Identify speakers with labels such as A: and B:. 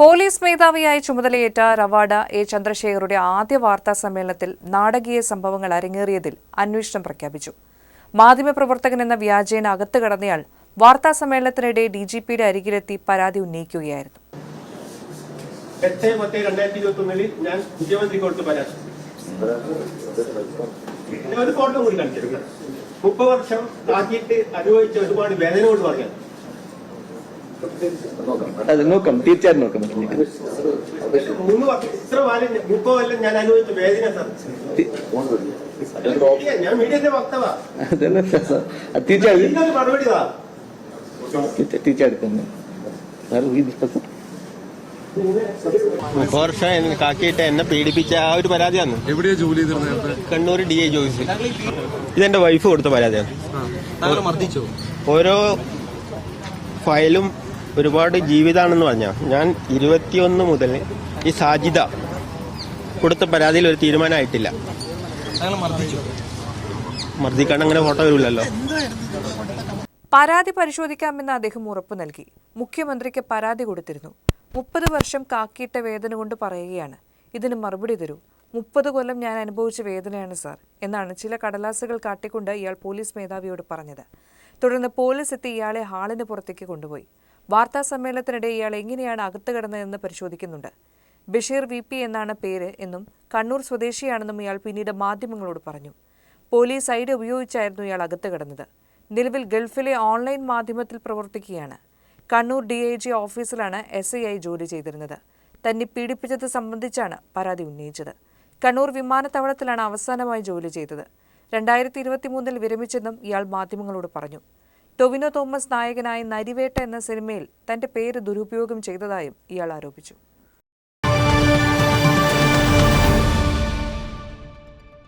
A: Police മേധാവിയായി ചുമതലയേറ്റ Ravada A ചന്ദ്രശേഖറുടെ ആദ്യ വാർത്താ സമ്മേളനത്തിൽ നാടകീയ സംഭവങ്ങൾ അരങ്ങേറിയതിൽ അന്വേഷണം പ്രഖ്യാപിച്ചു. മാധ്യമപ്രവർത്തകൻ എന്ന വ്യാജേന അകത്ത് കടന്നയാൾ വാർത്താ സമ്മേളനത്തിനിടെ ഡി ജി പിയുടെ അരികിലെത്തി പരാതി ഉന്നയിക്കുകയായിരുന്നു.
B: എട്ട് പത്ത് രണ്ടായിരത്തി ഞാൻ മുഖ്യമന്ത്രിക്ക് കൊടുത്ത് പരാതി. ഒരു ഫോട്ടോ കൂടി കാണിച്ചിരുന്നു മുപ്പത് വർഷം ആക്കിയിട്ട് അനുഭവിച്ച ഒരുപാട് വേദനയോട് പറയാം
C: അത് നോക്കാം തീർച്ചയായിട്ടും നോക്കാം.
B: മൂന്ന് വർഷം ഇത്ര കാലം മുപ്പത് കൊല്ലം ഞാൻ അനുഭവിച്ച വേദന സാർ. ഞാൻ മീഡിയന്റെ വക്തവാ.
C: അതല്ല സാർ അത് തീർച്ചയായും
B: ഇതിനൊരു മറുപടി
C: തീർച്ചയായിട്ടും.
D: വർഷം കാക്കിയിട്ട് എന്നെ പീഡിപ്പിച്ച ആ ഒരു പരാതിയാണ്.
E: എവിടെയാ ജോലി ചെയ്തിരുന്നത്
D: കണ്ണൂർ ഡി ഐ ജോയിസ്. ഇതെന്റെ വൈഫ് കൊടുത്ത പരാതിയാണ്. ഓരോ ഫയലും ഒരുപാട് ജീവിതമാണെന്ന് പറഞ്ഞാൽ ഞാൻ ഇരുപത്തിയൊന്ന് മുതൽ ഈ സാജിദ കൊടുത്ത പരാതിയിൽ ഒരു തീരുമാനമായിട്ടില്ല.
E: മർദ്ദിക്കാണ്ട്
D: മർദ്ദിക്കാൻ അങ്ങനെ ഫോട്ടോ വരില്ലല്ലോ.
A: പരാതി പരിശോധിക്കാമെന്ന് അദ്ദേഹം ഉറപ്പു നൽകി. മുഖ്യമന്ത്രിക്ക് പരാതി കൊടുത്തിരുന്നു. മുപ്പത് വർഷം കാക്കിയിട്ട വേദന കൊണ്ട് പറയുകയാണ്. ഇതിന് മറുപടി തരൂ. മുപ്പത് കൊല്ലം ഞാൻ അനുഭവിച്ച വേദനയാണ് സാർ എന്നാണ് ചില കടലാസുകൾ കാട്ടിക്കൊണ്ട് ഇയാൾ പോലീസ് മേധാവിയോട് പറഞ്ഞത്. തുടർന്ന് പോലീസ് എത്തി ഇയാളെ ഹാളിന് പുറത്തേക്ക് കൊണ്ടുപോയി. വാർത്താ സമ്മേളനത്തിനിടെ ഇയാൾ എങ്ങനെയാണ് അകത്ത് പരിശോധിക്കുന്നുണ്ട്. ബഷീർ വി പി എന്നാണ് പേര് എന്നും കണ്ണൂർ സ്വദേശിയാണെന്നും ഇയാൾ പിന്നീട് മാധ്യമങ്ങളോട് പറഞ്ഞു. പോലീസ് ഐഡി ഉപയോഗിച്ചായിരുന്നു ഇയാൾ അകത്ത് കിടന്നത്. നിലവിൽ ഗൾഫിലെ ഓൺലൈൻ മാധ്യമത്തിൽ പ്രവർത്തിക്കുകയാണ്. കണ്ണൂർ ഡി ഐ ജി ഓഫീസിലാണ് എസ് ഐ ആയി ജോലി ചെയ്തിരുന്നത്. തന്നെ പീഡിപ്പിച്ചത് സംബന്ധിച്ചാണ് പരാതി ഉന്നയിച്ചത്. കണ്ണൂർ വിമാനത്താവളത്തിലാണ് അവസാനമായി ജോലി ചെയ്തത്. രണ്ടായിരത്തി ഇരുപത്തിമൂന്നിൽ വിരമിച്ചെന്നും ഇയാൾ മാധ്യമങ്ങളോട് പറഞ്ഞു. ടൊവിനോ തോമസ് നായകനായ നരിവേട്ട എന്ന സിനിമയിൽ തന്റെ പേര് ദുരുപയോഗം ചെയ്തതായും ഇയാൾ ആരോപിച്ചു.